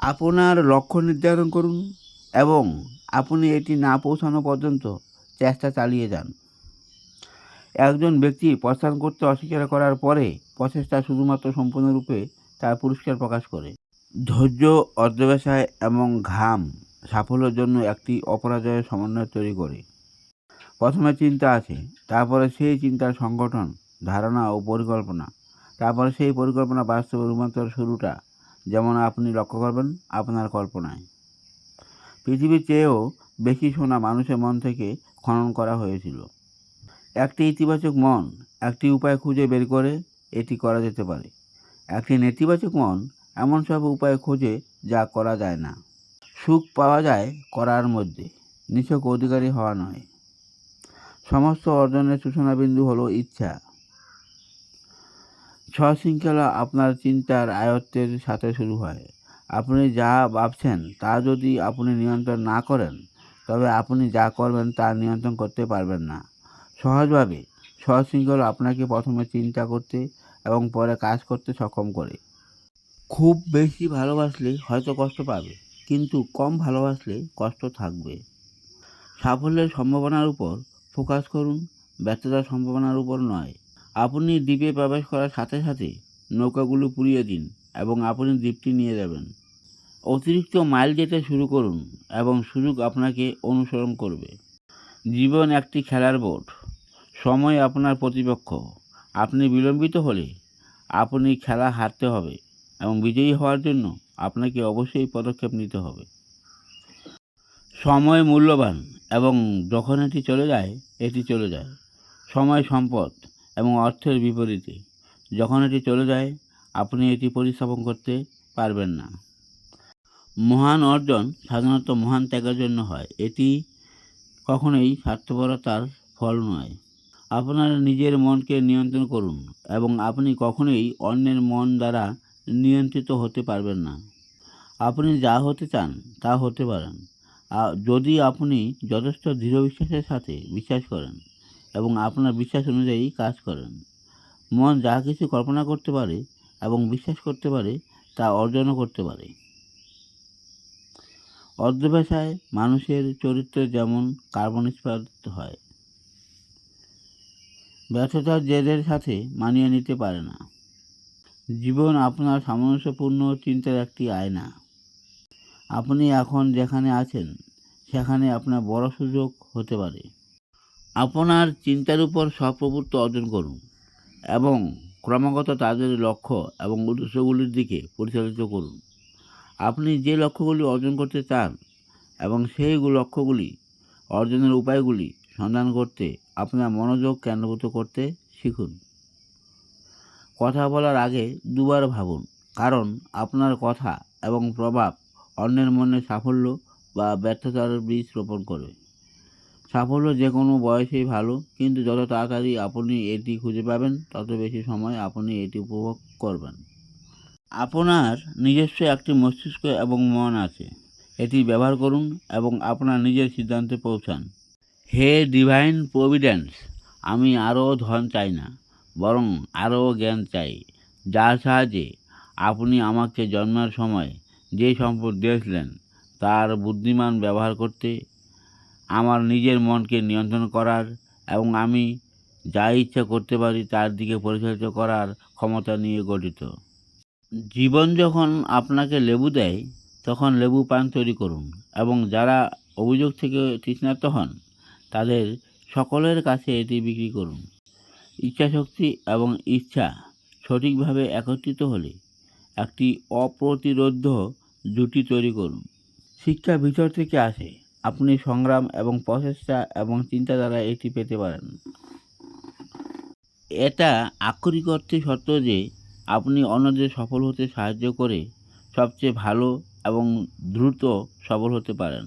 আপনার লক্ষ্য নির্ধারণ করুন এবং আপনি এটি না পৌঁছানো পর্যন্ত চেষ্টা চালিয়ে যান। একজন ব্যক্তি প্রস্থান করতে অস্বীকার করার পরে প্রচেষ্টা শুধুমাত্র সম্পূর্ণরূপে তার পুরস্কার প্রকাশ করে। ধৈর্য, অধ্যবসায় এবং ঘাম সাফল্যের জন্য একটি অপরাজয়ের সমন্বয় তৈরি করে। প্রথমে চিন্তা আছে, তারপরে সেই চিন্তার সংগঠন, ধারণা ও পরিকল্পনা, তারপরে সেই পরিকল্পনা বাস্তবে রূপান্তর শুরুটা যেমন আপনি লক্ষ্য করবেন, আপনার কল্পনায়। পৃথিবীর চেয়েও বেশি সোনা মানুষের মন থেকে খনন করা হয়েছিল। একটি ইতিবাচক মন একটি উপায় খুঁজে বের করে এটি করা যেতে পারে। একটি নেতিবাচক মন এমন সব উপায় খোঁজে যা করা যায় না। সুখ পাওয়া যায় করার মধ্যে, নিছক অধিকারী হওয়া নয়। সমস্ত অর্জনের সূচনাবিন্দু হলো ইচ্ছা। শৃঙ্খলা আপনার চিন্তার আয়ত্তের সাথে শুরু হয়। আপনি যা ভাবছেন, তা যদি আপনি নিয়ন্ত্রণ না করেন, তবে আপনি যা করবেন তা নিয়ন্ত্রণ করতে পারবেন না। সহজভাবে শৃঙ্খলা আপনাকে প্রথমে চিন্তা করতে এবং পরে কাজ করতে সক্ষম করে। খুব বেশি ভালোবাসলে হয়তো কষ্ট পাবে, কিন্তু কম ভালোবাসলে কষ্ট থাকবে। সাফল্যের সম্ভাবনার উপর ফোকাস করুন, ব্যর্থতার সম্ভাবনার উপর নয়। আপনি দ্বীপে প্রবেশ করার সাথে সাথে নৌকাগুলো পুড়িয়ে দিন এবং আপনি দ্বীপটি নিয়ে যাবেন। অতিরিক্ত মাইল যেতে শুরু করুন এবং সুযোগ আপনাকে অনুসরণ করবে। জীবন একটি খেলার বোর্ড সময় আপনার প্রতিপক্ষ। আপনি বিলম্বিত হলে আপনি খেলা হারতে হবে এবং বিজয়ী হওয়ার জন্য আপনাকে অবশ্যই পদক্ষেপ নিতে হবে। সময় মূল্যবান এবং যখন এটি চলে যায়, এটি চলে যায়। সময় সম্পদ। এবং অর্থের বিপরীতে। যখন এটি চলে যায়, আপনি এটি পরিস্থাপন করতে পারবেন না। মহান অর্জন সাধারণত মহান ত্যাগের জন্য হয়। এটি কখনোই স্বার্থপরতার ফল নয়। আপনার নিজের মনকে নিয়ন্ত্রণ করুন এবং আপনি কখনোই অন্যের মন দ্বারা নিয়ন্ত্রিত হতে পারবেন না। আপনি যা হতে চান, তা হতে পারেন। যদি আপনি যথেষ্ট দৃঢ় বিশ্বাসের সাথে বিশ্বাস করেন এবং আপনার বিশ্বাস অনুযায়ী কাজ করেন। মন যা কিছু কল্পনা করতে পারে এবং বিশ্বাস করতে পারে, তা অর্জনও করতে পারে। অধ্যবসায় মানুষের চরিত্র যেমন কার্বন ইস্পাত হয় ব্যর্থতার জেদের সাথে মানিয়ে নিতে পারে না। জীবন আপনার সামঞ্জস্যপূর্ণ চিন্তার একটি আয়না। আপনি এখন যেখানে আছেন, সেখানে আপনার বড় সুযোগ হতে পারে। আপনার চিন্তার উপর স্বপ্রভুত্ব অর্জন করুন এবং ক্রমাগত তাদের লক্ষ্য এবং উদ্দেশ্যগুলির দিকে পরিচালিত করুন। আপনি যে লক্ষ্যগুলি অর্জন করতে চান এবং সেই লক্ষ্যগুলি অর্জনের উপায়গুলি সন্ধান করতে আপনার মনোযোগ কেন্দ্রভূত করতে শিখুন। কথা বলার আগে দুবার ভাবুন, কারণ আপনার কথা এবং প্রভাব অন্যের মনে সাফল্য বা ব্যর্থতার বীজ রোপণ করবে সাফল্য যে কোনো বয়সেই ভালো, কিন্তু যত তাড়াতাড়ি আপনি এটি খুঁজে পাবেন, তত বেশি সময় আপনি এটি উপভোগ করবেন। আপনার নিজস্ব একটি মস্তিষ্ক এবং মন আছে। এটি ব্যবহার করুন এবং আপনার নিজের সিদ্ধান্তে পৌঁছান। হে ডিভাইন প্রভিডেন্স, আমি আরও ধন চাই না, বরং আরও জ্ঞান চাই। যার সাহায্যে আপনি আমাকে জন্মার সময় যে সম্পদ দিয়েছিলেন, তার বুদ্ধিমান ব্যবহার করতে আমার নিজের মনকে নিয়ন্ত্রণ করার এবং আমি যা ইচ্ছা করতে পারি তার দিকে পরিচালিত করার ক্ষমতা নিয়ে গঠিত। জীবন যখন আপনাকে লেবু দেয়, তখন লেবু পান তৈরি করুন এবং যারা অভিযোগ থেকে তৃষ্ণার্ত হন, তাদের সকলের কাছে এটি বিক্রি করুন। ইচ্ছাশক্তি এবং ইচ্ছা সঠিকভাবে একত্রিত হলে একটি অপ্রতিরোধ্য জুটি তৈরি করুন। শিক্ষা ভিতর থেকে আসে। আপনি সংগ্রাম এবং প্রচেষ্টা এবং চিন্তাধারা এটি পেতে পারেন। এটা আক্ষরিক অর্থে সত্য যে, আপনি অন্যদের সফল হতে সাহায্য করে সবচেয়ে ভালো এবং দ্রুত সফল হতে পারেন।